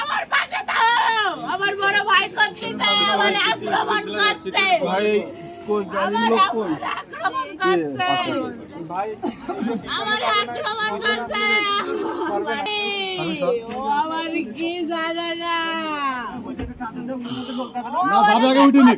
আমার পাশে দাও আমার বড় ভাই করছে আমার আক্রমণ করছে ভাই কই গাড়ির লোক কই আক্রমণ করছে ভাই আমার আক্রমণ করছে আমার কি জানা না যাবে আগে উঠে নি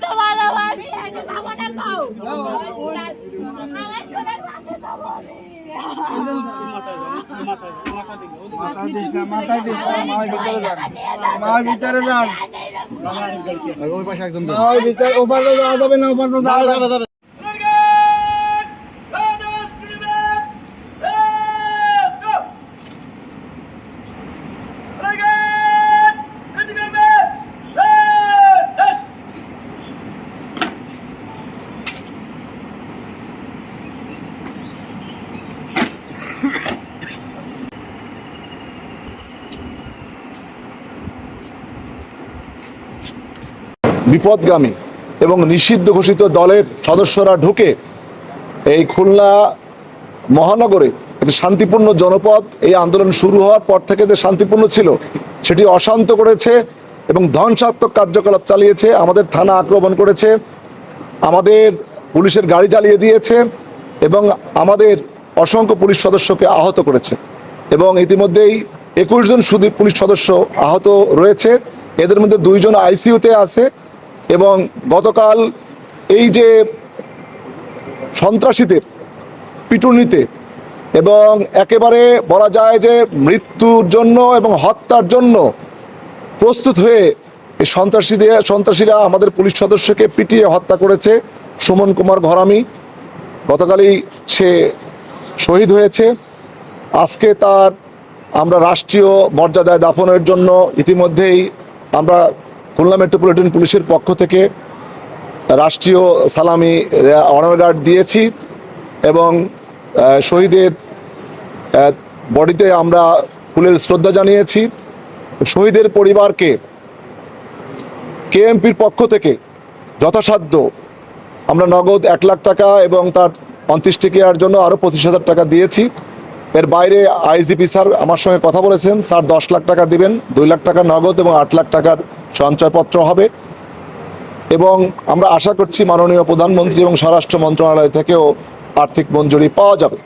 ভিতরে যান। ওপার যাওয়া যাবে না ওপার যাওয়া যাবে। বিপদগামী এবং নিষিদ্ধ ঘোষিত দলের সদস্যরা ঢুকে এই খুলনা মহানগরে একটি শান্তিপূর্ণ জনপদ, এই আন্দোলন শুরু হওয়ার পর থেকে যে শান্তিপূর্ণ ছিল, সেটি অশান্ত করেছে এবং ধ্বংসাত্মক কার্যকলাপ চালিয়েছে, আমাদের থানা আক্রমণ করেছে, আমাদের পুলিশের গাড়ি জ্বালিয়ে দিয়েছে এবং আমাদের অসংখ্য পুলিশ সদস্যকে আহত করেছে এবং ইতিমধ্যেই একুশ জন শুধু পুলিশ সদস্য আহত রয়েছে। এদের মধ্যে দুইজন আইসিইউতে আছে এবং গতকাল এই যে সন্ত্রাসীদের পিটুনিতে এবং একেবারে বলা যায় যে মৃত্যুর জন্য এবং হত্যার জন্য প্রস্তুত হয়ে এই সন্ত্রাসীদের, সন্ত্রাসীরা আমাদের পুলিশ সদস্যকে পিটিয়ে হত্যা করেছে সুমন কুমার ঘরামি। গতকালই সে শহীদ হয়েছে। আজকে তার আমরা রাষ্ট্রীয় মর্যাদায় দাফনের জন্য ইতিমধ্যেই আমরা খুলনা মেট্রোপলিটন পুলিশের পক্ষ থেকে রাষ্ট্রীয় সালামি অনার গার্ড দিয়েছি এবং শহীদের বডিতে আমরা ফুলের শ্রদ্ধা জানিয়েছি। শহীদের পরিবারকে কেএমপির পক্ষ থেকে যথাসাধ্য আমরা নগদ এক লাখ টাকা এবং তার অন্ত্যেষ্টিক্রিয়ার জন্য আরও পঁচিশ হাজার টাকা দিয়েছি। এর বাইরে আইজিপি স্যার আমার সঙ্গে কথা বলেছেন। স্যার দশ লাখ টাকা দিবেন, দুই লাখ টাকা নগদ এবং আট লাখ টাকার সঞ্চয়পত্র হবে। এবং আমরা আশা করছি মাননীয় প্রধানমন্ত্রী এবং স্বরাষ্ট্র মন্ত্রণালয় থেকেও আর্থিক মঞ্জুরি পাওয়া যাবে।